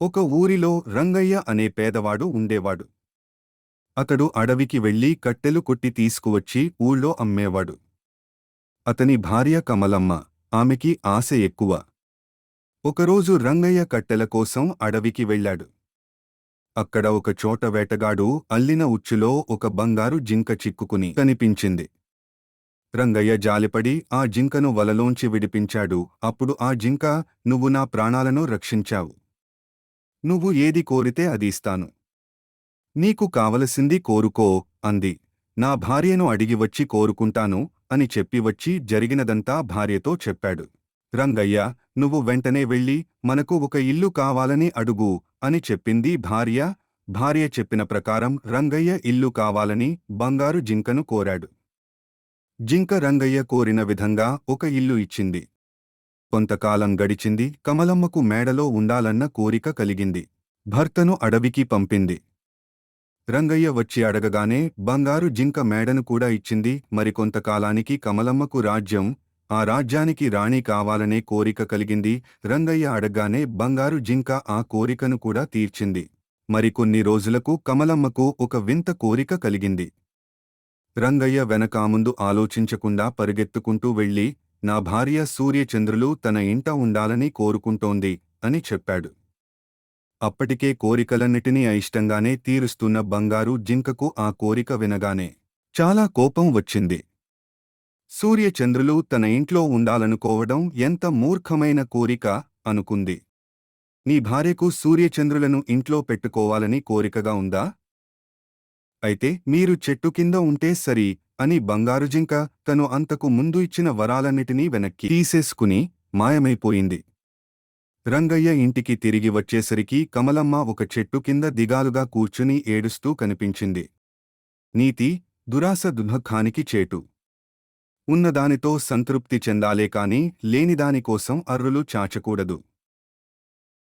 ఒక ఊరిలో రంగయ్య అనే పేదవాడు ఉండేవాడు. అతడు అడవికి వెళ్ళి కట్టెలు కొట్టి తీసుకువచ్చి ఊళ్ళో అమ్మేవాడు. అతని భార్య కమలమ్మ ఆమెకి ఆశ ఎక్కువ. ఒకరోజు రంగయ్య కట్టెల కోసం అడవికి వెళ్ళాడు. అక్కడ ఒక చోట వేటగాడు అల్లిన ఉచ్చులో ఒక బంగారు జింక చిక్కుకుని కనిపించింది. రంగయ్య జాలిపడి ఆ జింకను వలలోంచి విడిపించాడు. అప్పుడు ఆ జింక నువ్వు నా ప్రాణాలను రక్షించావు. నువ్వు ఏది కోరితే అది ఇస్తాను. నీకు కావలసింది కోరుకో అంది. నా భార్యను అడిగి వచ్చి కోరుకుంటాను అని చెప్పి వచ్చి జరిగినదంతా భార్యతో చెప్పాడు. రంగయ్య నువ్వు వెంటనే వెళ్ళి మనకు ఒక ఇల్లు కావాలని అడుగు అని చెప్పింది భార్య. భార్య చెప్పిన ప్రకారం రంగయ్య ఇల్లు కావాలని బంగారు జింకను కోరాడు. జింక రంగయ్య కోరిన విధంగా ఒక ఇల్లు ఇచ్చింది. కొంతకాలం గడిచింది కమలమ్మకు మేడలో ఉండాలన్న కోరిక కలిగింది. భర్తను అడవికి పంపింది. రంగయ్య వచ్చి అడగగానే బంగారు జింక మేడను కూడా ఇచ్చింది మరికొంతకాలానికి కమలమ్మకు రాజ్యం ఆ రాజ్యానికి రాణి కావాలనే కోరిక కలిగింది. రంగయ్య అడగగానే బంగారు జింక ఆ కోరికను కూడా తీర్చింది. మరికొన్ని రోజులకు కమలమ్మకు ఒక వింత కోరిక కలిగింది. రంగయ్య వెనకాముందు ఆలోచించకుండా పరిగెత్తుకుంటూ వెళ్ళి నా భార్య సూర్యచంద్రులు తన ఇంట ఉండాలని కోరుకుంటోంది అని చెప్పాడు. అప్పటికే కోరికలన్నిటినీ అయిష్టంగానే తీరుస్తున్న బంగారు జింకకు ఆ కోరిక వినగానే చాలా కోపం వచ్చింది. సూర్యచంద్రులు తన ఇంట్లో ఉండాలనుకోవడం ఎంత మూర్ఖమైన కోరిక అనుకుంది. నీ భార్యకు సూర్యచంద్రులను ఇంట్లో పెట్టుకోవాలని కోరికగా ఉందా? అయితే మీరు చెట్టు కింద ఉంటే సరి అని బంగారు జింక తను అంతకు ముందు ఇచ్చిన వరాలన్నిటినీ వెనక్కి తీసేసుకుని మాయమైపోయింది. రంగయ్య ఇంటికి తిరిగి వచ్చేసరికి కమలమ్మ ఒక చెట్టు కింద దిగాలుగా కూర్చుని ఏడుస్తూ కనిపించింది. నీతి దురాస దుఃఖానికి చేటు. ఉన్నదానితో సంతృప్తి చెందాలే కాని లేనిదానికోసం అర్రులు చాచకూడదు.